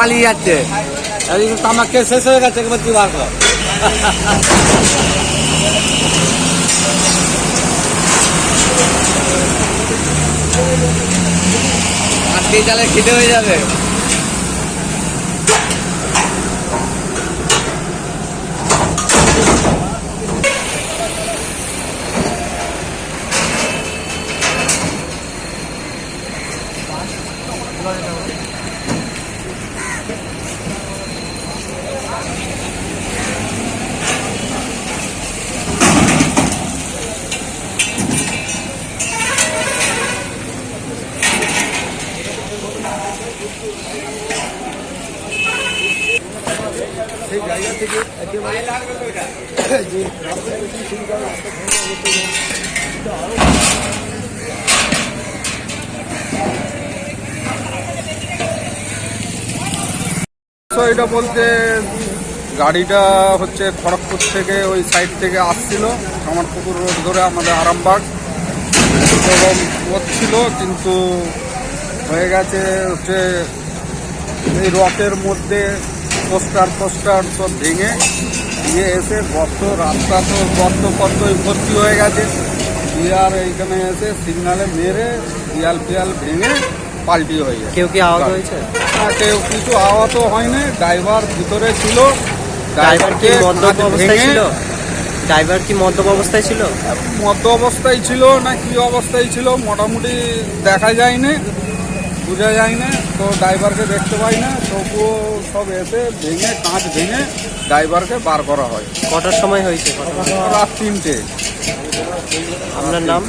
পালিয়ে যাচ্ছে। আমাকে শেষ হয়ে গেছে একবার তুই বার আজকে চালে খিদে হয়ে যাবে। এটা বলতে গাড়িটা হচ্ছে খড়গপুর থেকে ওই সাইড থেকে আসছিল। আমার পুকুর রোড ধরে আমাদের আরামবাগ। এবং ছিল, কিন্তু হয়ে গেছে হচ্ছে এই রকের মধ্যে পোস্টার পোস্টার সব ভেঙে দিয়ে এসে গর্ত রাস্তা তো গর্ত ফর্তই ভর্তি হয়ে গেছে। দিয়ে আর এইখানে এসে সিগনালে মেরে দেয়াল ফিয়াল ভেঙে পাল্টি হয়ে গেছে। কেউ কি আহত হয়েছে? না কেউ কিছু আহত হয়নি। ড্রাইভার ভিতরে ছিল। ড্রাইভার কি মদ্যপ অবস্থায় ছিল? ড্রাইভার কি মদ্যপ অবস্থায় ছিল? মধ্য অবস্থায় ছিল না কি অবস্থায় ছিল মোটামুটি দেখা যায়নি। বোঝা যায় না তো ড্রাইভারকে দেখতে পাই না তবুও সব এসে ভেঙে কাঁচ ভেঙে ড্রাইভারকে বার করা হয়। কটার সময় হয়েছে রাত তিনটে। আপনার নাম?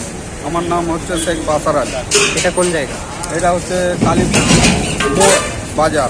আমার নাম হচ্ছে শেখ বাসার আলী। এটা কোন জায়গা? এটা হচ্ছে কালীপুর বাজার।